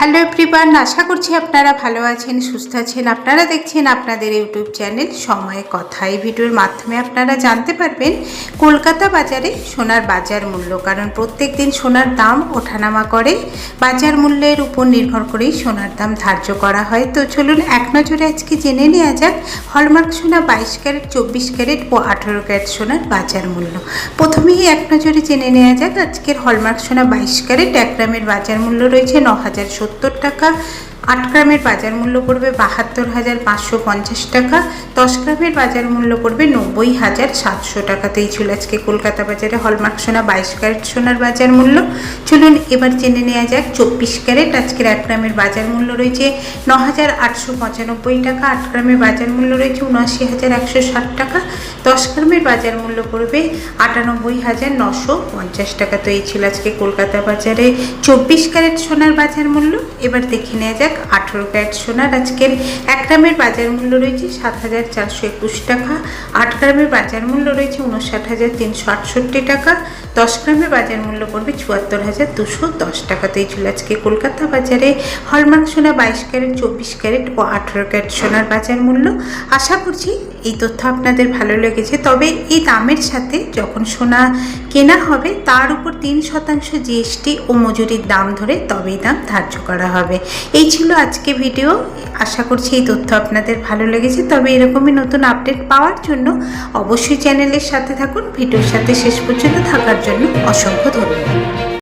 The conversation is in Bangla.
হ্যালো এভরিওয়ান, আশা করছি আপনারা ভালো আছেন, সুস্থ আছেন। আপনারা দেখছেন আপনাদের ইউটিউব চ্যানেল সময় কথা এই ভিডিওর মাধ্যমে আপনারা জানতে পারবেন কলকাতা বাজারে সোনার বাজার মূল্য। কারণ প্রত্যেক দিন সোনার দাম ওঠানামা করে, বাজার মূল্যের উপর নির্ভর করেই সোনার দাম ধার্য করা হয়। তো চলুন এক নজরে আজকে জেনে নেওয়া যাক হলমার্ক সোনা বাইশ ক্যারেট, চব্বিশ ক্যারেট ও আঠেরো ক্যারেট সোনার বাজার মূল্য। প্রথমেই এক নজরে জেনে নেওয়া যাক আজকের হলমার্ক সোনা বাইশ ক্যারেট এক গ্রামের বাজার মূল্য রয়েছে ন হাজার সত্তর টাকা আট গ্রামের বাজার মূল্য পড়বে বাহাত্তর হাজার পাঁচশো পঞ্চাশ টাকা, দশ গ্রামের বাজার মূল্য পড়বে নব্বই হাজার সাতশো টাকাতেই ছিল আজকে কলকাতা বাজারে হলমার্ক সোনা বাইশ ক্যারেট সোনার বাজার মূল্য। চলুন এবার জেনে নেওয়া যাক, চব্বিশ ক্যারেট আজকের এক গ্রামের বাজার মূল্য রয়েছে ন হাজার আটশো পঁচানব্বই টাকা, আট গ্রামের বাজার মূল্য রয়েছে উনআশি হাজার একশো ষাট টাকা, দশ গ্রামের বাজার মূল্য পড়বে আটানব্বই হাজার নশো পঞ্চাশ টাকা। তো এই ছিল আজকে কলকাতা বাজারে চব্বিশ ক্যারেট সোনার বাজার মূল্য। এবার দেখে নেওয়া যাক আঠেরো ক্যারেট সোনার। আজকের এক গ্রামের বাজার মূল্য রয়েছে সাত হাজার চারশো একুশ টাকা। আট গ্রামের বাজার মূল্য রয়েছে উনষাট হাজার তিনশো আটষট্টি টাকা। দশ গ্রামের বাজার মূল্য পড়বে চুয়াত্তর হাজার দুশো দশ টাকাতেই ছিল আজকে কলকাতা বাজারে। হলমার্ক সোনা বাইশ ক্যারেট, চব্বিশ ক্যারেট ও আঠেরো ক্যারেট সোনার বাজার মূল্য। আশা করছি এই তথ্য আপনাদের ভালো লেগেছে। তবে এই দামের সাথে যখন সোনা কেনা হবে, তার উপর তিন শতাংশ জিএসটি ও মজুরির দাম ধরে তবেই দাম ধার্য করা হবে। এই ছিল আজকে ভিডিও। আশা করছি এই তথ্য আপনাদের ভালো লেগেছে। তবে এরকমই নতুন আপডেট পাওয়ার জন্য অবশ্যই চ্যানেলের সাথে থাকুন। ভিডিওর সাথে শেষ পর্যন্ত থাকার জন্য অসংখ্য ধন্যবাদ।